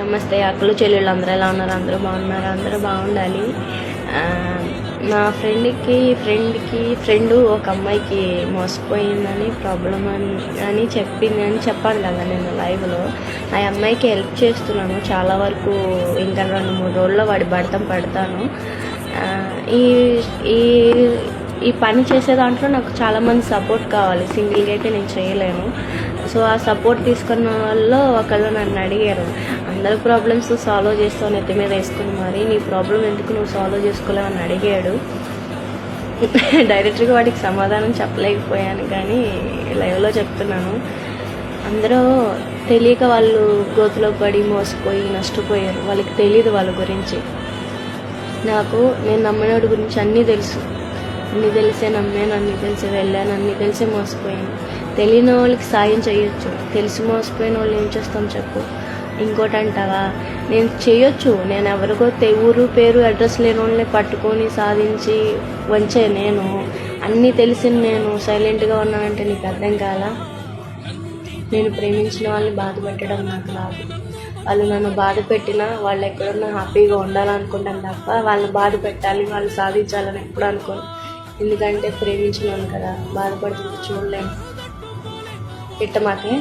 నమస్తే అక్కలు చెల్లెళ్ళు అందరూ ఎలా ఉన్నారు? అందరూ బాగున్నారు? అందరూ బాగుండాలి. నా ఫ్రెండ్కి ఫ్రెండ్కి ఫ్రెండ్ ఒక అమ్మాయికి మోసపోయిందని ప్రాబ్లం అని అని చెప్పింది అని చెప్పాను కదా నేను లైవ్లో. ఆ అమ్మాయికి హెల్ప్ చేస్తున్నాను. చాలా వరకు ఇంకా రెండు మూడు రోజుల్లో వాడి పడతాం పడతాను. ఈ ఈ ఈ పని చేసే దాంట్లో నాకు చాలామంది సపోర్ట్ కావాలి. సింగిల్గా అయితే నేను చేయలేను. సో ఆ సపోర్ట్ తీసుకున్న వాళ్ళు ఒకళ్ళు నన్ను అడిగారు. అందరి ప్రాబ్లమ్స్ సాల్వ్ చేస్తావు నెత్తి మీద వేసుకుని మరి నీ ప్రాబ్లం ఎందుకు నువ్వు సాల్వ్ చేసుకోలేవు? అని అడిగాడు. డైరెక్ట్గా వాడికి సమాధానం చెప్పలేకపోయాను కానీ లైవ్లో చెప్తున్నాను. అందరూ తెలియక వాళ్ళు గోతులో పడి మోసపోయి నష్టపోయారు. వాళ్ళకి తెలియదు వాళ్ళ గురించి. నాకు నేను నమ్మినోడి గురించి అన్నీ తెలుసు. అన్ని తెలిసే నమ్మాను అన్ని తెలిసి వెళ్ళాను అన్ని తెలిసే మోసపోయాను. తెలియని వాళ్ళకి సాయం చేయొచ్చు. తెలిసి మోసపోయిన వాళ్ళు ఏం చేస్తాం చెప్పు. ఇంకోటి అంటావా? నేను చేయొచ్చు. నేను ఎవరికో ఊరు పేరు అడ్రస్ లేని వాళ్ళని పట్టుకొని సాధించి వంచే నేను. అన్నీ తెలిసిన నేను. సైలెంట్గా ఉన్నానంటే నీకు అర్థం కాలా? నేను ప్రేమించిన వాళ్ళని బాధ పెట్టడం నాకు రాదు. వాళ్ళు నన్ను బాధ పెట్టినా వాళ్ళు ఎక్కడున్నా హ్యాపీగా ఉండాలనుకుంటాను తప్ప వాళ్ళని బాధ పెట్టాలి వాళ్ళు సాధించాలని ఎప్పుడు అనుకోను. ఎందుకంటే ప్రేమించినాను కదా బాధపడుతుంది చూడలేము ఇట్ట మాకే